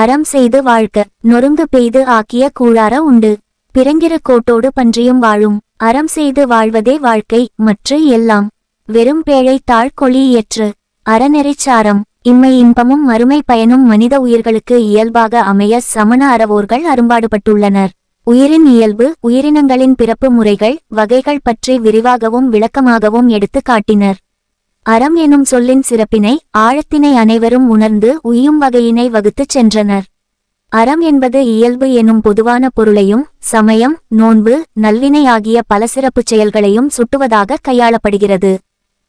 அறம் செய்து வாழ்க. நொறுங்கு பெய்து ஆக்கிய கூழார உண்டு. பிறங்கிற கோட்டோடு பன்றியும் வாழும். அறம் செய்து வாழ்வதே வாழ்க்கை மற்ற எல்லாம். வெறும் பேழை தாழ் கொளி ஏற்று. அறநெறிச்சாரம் இம்மை இன்பமும் மறுமை பயனும் மனித உயிர்களுக்கு இயல்பாக அமைய சமண அறவோர்கள் அரும்பாடுபட்டுள்ளனர். உயிரின் இயல்பு உயிரினங்களின் பிறப்பு முறைகள் வகைகள் பற்றி விரிவாகவும் விளக்கமாகவும் எடுத்து காட்டினர். அறம் எனும் சொல்லின் சிறப்பினை ஆழத்தினை அனைவரும் உணர்ந்து உய்யும் வகையினை வகுத்துச் சென்றனர். அறம் என்பது இயல்பு எனும் பொதுவான பொருளையும் சமயம் நோன்பு நல்வினை ஆகிய பல சிறப்புச் செயல்களையும் சுட்டுவதாக கையாளப்படுகிறது.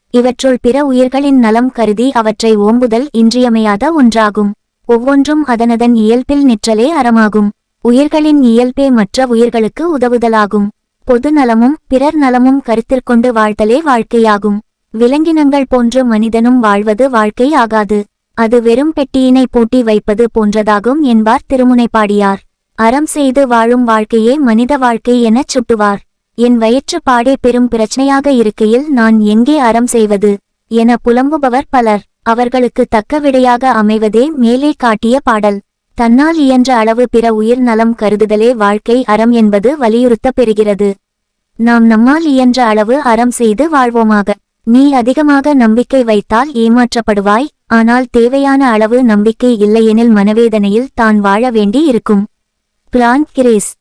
இவற்றுள் பிற உயிர்களின் நலம் கருதி அவற்றை ஓம்புதல் இன்றியமையாத ஒன்றாகும். ஒவ்வொன்றும் அதனதன் இயல்பில் நிற்றலே அறமாகும். உயிர்களின் இயல்பே மற்ற உயிர்களுக்கு உதவுதலாகும். பொது நலமும் பிறர் நலமும் கருத்திற்கொண்டு வாழ்தலே வாழ்க்கையாகும். விலங்கினங்கள் போன்று மனிதனும் வாழ்வது வாழ்க்கை ஆகாது. அது வெறும் பெட்டியினை பூட்டி வைப்பது போன்றதாகும் என்பார் திருமுனைப்பாடியார். அறம் செய்து வாழும் வாழ்க்கையே மனித வாழ்க்கை எனச் சுட்டுவார். என் வயிற்று பாடே பெரும் பிரச்சனையாக இருக்கையில் நான் எங்கே அறம் செய்வது? என புலம்புபவர் பலர். அவர்களுக்கு தக்க விடையாக அமைவதே மேலே காட்டிய பாடல். தன்னால் இயன்ற அளவு பிற உயிர் நலம் கருதுதலே வாழ்க்கை அறம் என்பது வலியுறுத்தப் பெறுகிறது. நாம் நம்மால் இயன்ற அளவு அறம் செய்து வாழ்வோமாக. நீ அதிகமாக நம்பிக்கை வைத்தால் ஏமாற்றப்படுவாய் ஆனால் தேவையான அளவு நம்பிக்கை இல்லையெனில் மனவேதனையில் தான் வாழ வேண்டி இருக்கும் பிரான் கிரேஸ்